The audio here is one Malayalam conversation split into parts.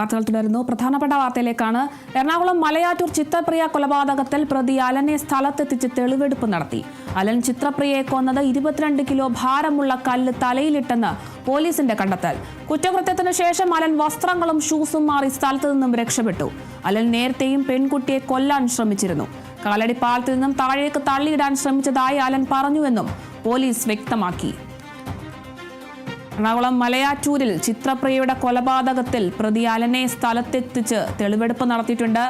വാർത്തകൾ തുടരുന്നു പ്രധാനപ്പെട്ട വാർത്തയിലേക്കാണ് എറണാകുളം മലയാറ്റൂർ ചിത്രപ്രിയ കൊലപാതകത്തിൽ പ്രതി അലനെ സ്ഥലത്തെത്തിച്ച് തെളിവെടുപ്പ് നടത്തി. അലൻ ചിത്രപ്രിയയെ കൊന്നത് ഇരുപത്തിരണ്ട് കിലോ ഭാരമുള്ള കല്ല് തലയിലിട്ടെന്ന് പോലീസിന്റെ കണ്ടെത്തൽ. കുറ്റകൃത്യത്തിനു ശേഷം അലൻ വസ്ത്രങ്ങളും ഷൂസും മാറി സ്ഥലത്തു നിന്നും രക്ഷപ്പെട്ടു. അലൻ നേരത്തെയും പെൺകുട്ടിയെ കൊല്ലാൻ ശ്രമിച്ചിരുന്നു. കാലടി നിന്നും താഴേക്ക് തള്ളിയിടാൻ ശ്രമിച്ചതായി അലൻ പറഞ്ഞുവെന്നും പോലീസ് വ്യക്തമാക്കി. എറണാകുളം മലയാറ്റൂരിൽ ചിത്രപ്രിയയുടെ കൊലപാതകത്തിൽ പ്രതി അലനെ സ്ഥലത്തെത്തിച്ച് തെളിവെടുപ്പ് നടത്തിയിട്ടുണ്ട്.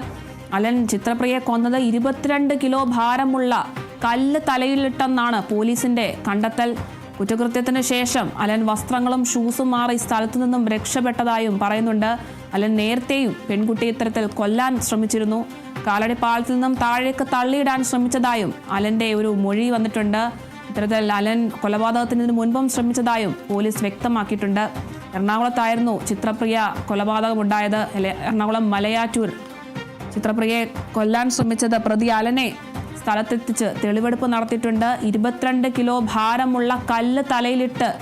അലൻ ചിത്രപ്രിയയെ കൊന്നത് ഇരുപത്തിരണ്ട് കിലോ ഭാരമുള്ള കല്ല് തലയിലിട്ടെന്നാണ് പോലീസിന്റെ കണ്ടെത്തൽ. കുറ്റകൃത്യത്തിന് ശേഷം അലൻ വസ്ത്രങ്ങളും ഷൂസും മാറി സ്ഥലത്തു നിന്നും രക്ഷപ്പെട്ടതായും പറയുന്നുണ്ട്. അലൻ നേരത്തെയും പെൺകുട്ടി ഇത്തരത്തിൽ കൊല്ലാൻ ശ്രമിച്ചിരുന്നു. കാലടി നിന്നും താഴേക്ക് തള്ളിയിടാൻ ശ്രമിച്ചതായും അലന്റെ ഒരു മൊഴി വന്നിട്ടുണ്ട്. ഇത്തരത്തിൽ അലൻ കൊലപാതകത്തിന് മുൻപും ശ്രമിച്ചതായും പോലീസ് വ്യക്തമാക്കിയിട്ടുണ്ട്. എറണാകുളത്തായിരുന്നു ചിത്രപ്രിയ കൊലപാതകമുണ്ടായത്. എറണാകുളം മലയാറ്റൂർ. ചിത്രപ്രിയയെ കൊല്ലാൻ ശ്രമിച്ചത് പ്രതി അലനെ സ്ഥലത്തെത്തിച്ച് തെളിവെടുപ്പ് നടത്തിയിട്ടുണ്ട്. ഇരുപത്തിരണ്ട് കിലോ ഭാരമുള്ള കല്ല് തലയിലിട്ട്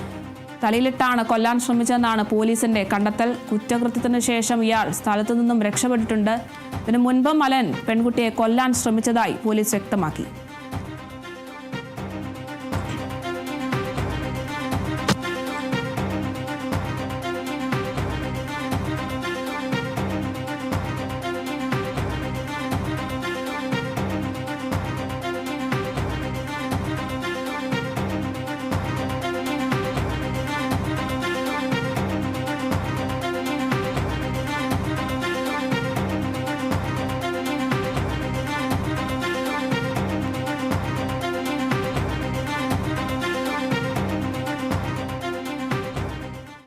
തലയിലിട്ടാണ് കൊല്ലാൻ ശ്രമിച്ചതെന്നാണ് പോലീസിന്റെ കണ്ടെത്തൽ. കുറ്റകൃത്യത്തിന് ശേഷം ഇയാൾ സ്ഥലത്തു നിന്നും രക്ഷപ്പെട്ടിട്ടുണ്ട്. ഇതിനു മുൻപും മലൻ പെൺകുട്ടിയെ കൊല്ലാൻ ശ്രമിച്ചതായി പോലീസ് വ്യക്തമാക്കി.